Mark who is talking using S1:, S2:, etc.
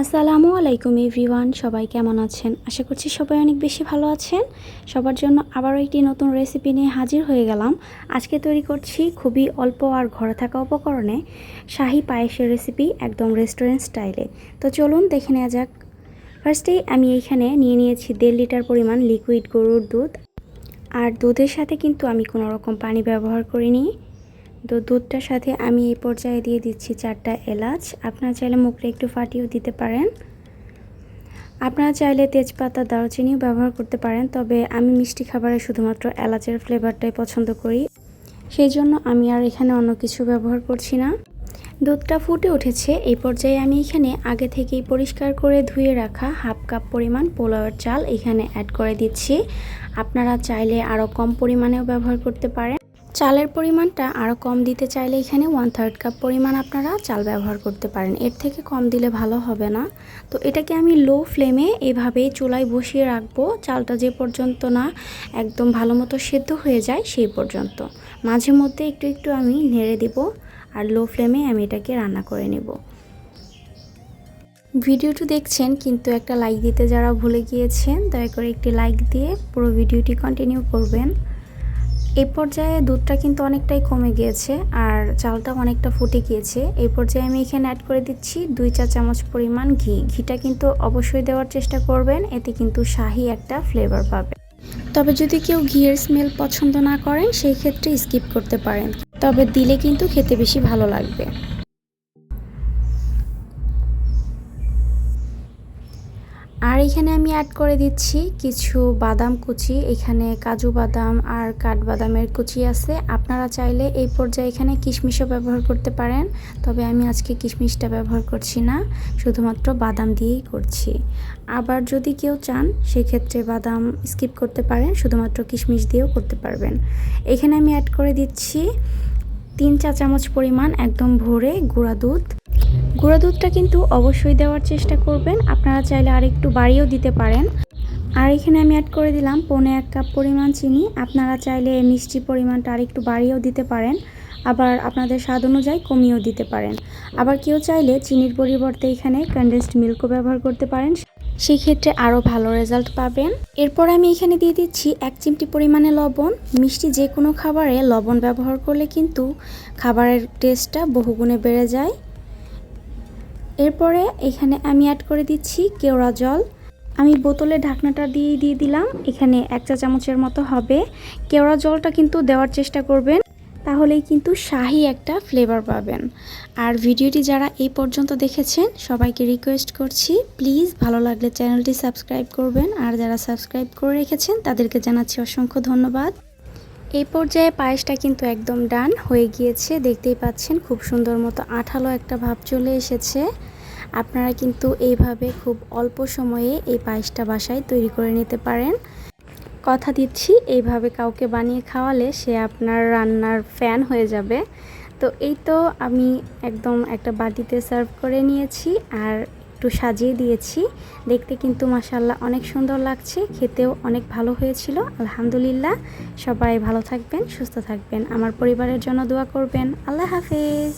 S1: আসসালামু আলাইকুম এভরিওয়ান, সবাই কেমন আছেন? আশা করছি সবাই অনেক বেশি ভালো আছেন। সবার জন্য আবারও একটি নতুন রেসিপি নিয়ে হাজির হয়ে গেলাম। আজকে তৈরি করছি খুবই অল্প আর ঘরে থাকা উপকরণে শাহি পায়েসের রেসিপি একদম রেস্টুরেন্ট স্টাইলে তো চলুন দেখে নেওয়া যাক। ফার্স্টেই আমি এইখানে নিয়ে নিয়েছি দেড় লিটার পরিমাণ লিকুইড গরুর দুধ। আর দুধের সাথে কিন্তু আমি কোনো রকম পানি ব্যবহার করিনি। তো দুধটার সাথে আমি এই পর্যায়ে দিয়ে দিচ্ছি চারটা এলাচ। আপনারা চাইলে মুখটা একটু ফাটিয়েও দিতে পারেন। আপনারা চাইলে তেজপাতা, দারচিনিও ব্যবহার করতে পারেন, তবে আমি মিষ্টি খাবারে শুধুমাত্র এলাচের ফ্লেভারটাই পছন্দ করি। সেই জন্য আমি আর এখানে অন্য কিছু ব্যবহার করছি না। দুধটা ফুটে উঠেছে, এই পর্যায়ে আমি এখানে আগে থেকেই পরিষ্কার করে ধুয়ে রাখা হাফ কাপ পরিমাণ পোলাওয়ের চাল এখানে অ্যাড করে দিচ্ছি। আপনারা চাইলে আরও কম পরিমাণেও ব্যবহার করতে পারেন। চালের পরিমাণটা আরও কম দিতে চাইলে এখানে ওয়ান থার্ড কাপ পরিমাণ আপনারা চাল ব্যবহার করতে পারেন। এর থেকে কম দিলে ভালো হবে না। তো এটাকে আমি লো ফ্লেমে এভাবেই চুলায় বসিয়ে রাখব। চালটা যে পর্যন্ত না একদম ভালো মতো সেদ্ধ হয়ে যায় সেই পর্যন্ত। মাঝে মধ্যে একটু একটু আমি নেড়ে দিব আর লো ফ্লেমে আমি এটাকে রান্না করে নেব। ভিডিওটি দেখছেন কিন্তু একটা লাইক দিতে যারা ভুলে গিয়েছেন, দয়া করে একটি লাইক দিয়ে পুরো ভিডিওটি কন্টিনিউ করবেন। এই পর্যায়ে দুধটা কিন্তু অনেকটাই কমে গিয়েছে আর চালটা অনেকটা ফুটে গিয়েছে। এই পর্যায়ে আমি এখানে অ্যাড করে দিচ্ছি দুই চা চামচ পরিমাণ ঘি। ঘিটা কিন্তু অবশ্যই দেওয়ার চেষ্টা করবেন, এতে কিন্তু শাহি একটা ফ্লেভার পাবে তবে যদি কেউ ঘিয়ের স্মেল পছন্দ না করেন, সেই ক্ষেত্রে স্কিপ করতে পারেন। তবে দিলে কিন্তু খেতে বেশি ভালো লাগবে। আর এখানে আমি অ্যাড করে দিচ্ছি কিছু বাদাম কুচি। এখানে কাজু বাদাম আর কাঠবাদামের কুচি আছে। আপনারা চাইলে এই পর্যায়ে এখানে কিশমিশও ব্যবহার করতে পারেন, তবে আমি আজকে কিশমিশটা ব্যবহার করছি না, শুধুমাত্র বাদাম দিয়েই করছি। আবার যদি কেউ চান, সেক্ষেত্রে বাদাম স্কিপ করতে পারেন, শুধুমাত্র কিশমিশ দিয়েও করতে পারবেন। এখানে আমি অ্যাড করে দিচ্ছি তিন চা চামচ পরিমাণ একদম ভরে গুঁড়া দুধ গুঁড়ো দুধটা কিন্তু অবশ্যই দেওয়ার চেষ্টা করবেন। আপনারা চাইলে আর একটু বাড়িয়েও দিতে পারেন। আর এখানে আমি অ্যাড করে দিলাম পৌনে এক কাপ পরিমাণ চিনি। আপনারা চাইলে মিষ্টি পরিমাণটা আর একটু বাড়িয়েও দিতে পারেন। আবার আপনাদের স্বাদ অনুযায়ী কমিয়েও দিতে পারেন। আবার কেউ চাইলে চিনির পরিবর্তে এখানে কন্ডেন্সড মিল্কও ব্যবহার করতে পারেন। সেক্ষেত্রে আরও ভালো রেজাল্ট পাবেন। এরপর আমি এখানে দিয়ে দিচ্ছি এক চিমটি পরিমাণে লবণ। মিষ্টি যে কোনো খাবারে লবণ ব্যবহার করলে কিন্তু খাবারের টেস্টটা বহুগুণে বেড়ে যায়। এরপরে এখানে আমি অ্যাড করে দিচ্ছি কেওড়া জল। আমি বোতলে ঢাকনাটা দিয়ে দিয়ে দিলাম। এখানে এক চা চামচের মতো হবে। কেওড়া জলটা কিন্তু দেওয়ার চেষ্টা করবেন, তাহলেই কিন্তু শাহি একটা ফ্লেভার পাবেন। আর ভিডিওটি যারা এই পর্যন্ত দেখেছেন, সবাইকে রিকোয়েস্ট করছি প্লিজ ভালো লাগলে চ্যানেলটি সাবস্ক্রাইব করবেন। আর যারা সাবস্ক্রাইব করে রেখেছেন, তাদেরকে জানাচ্ছি অসংখ্য ধন্যবাদ। এই পর্যায়ে পায়েসটা কিন্তু একদম ডান হয়ে গিয়েছে। দেখতেই পাচ্ছেন খুব সুন্দর মতো আঠালো একটা ভাব চলে এসেছে। আপনারা কিন্তু এইভাবে খুব অল্প সময়ে এই পায়েসটা বাসায় তৈরি করে নিতে পারেন। কথা দিচ্ছি, এইভাবে কাউকে বানিয়ে খাওয়ালে সে আপনার রান্নার ফ্যান হয়ে যাবে। তো এই তো আমি একদম একটা বাটিতে সার্ভ করে নিয়েছি। আর একটু সাজিয়ে দিয়েছি। দেখতে কিন্তু মাসাল্লাহ অনেক সুন্দর লাগছে। খেতেও অনেক ভালো হয়েছিল। আলহামদুলিল্লাহ। সবাই ভালো থাকবেন, সুস্থ থাকবেন। আমার পরিবারের জন্য দোয়া করবেন। আল্লাহ হাফেজ।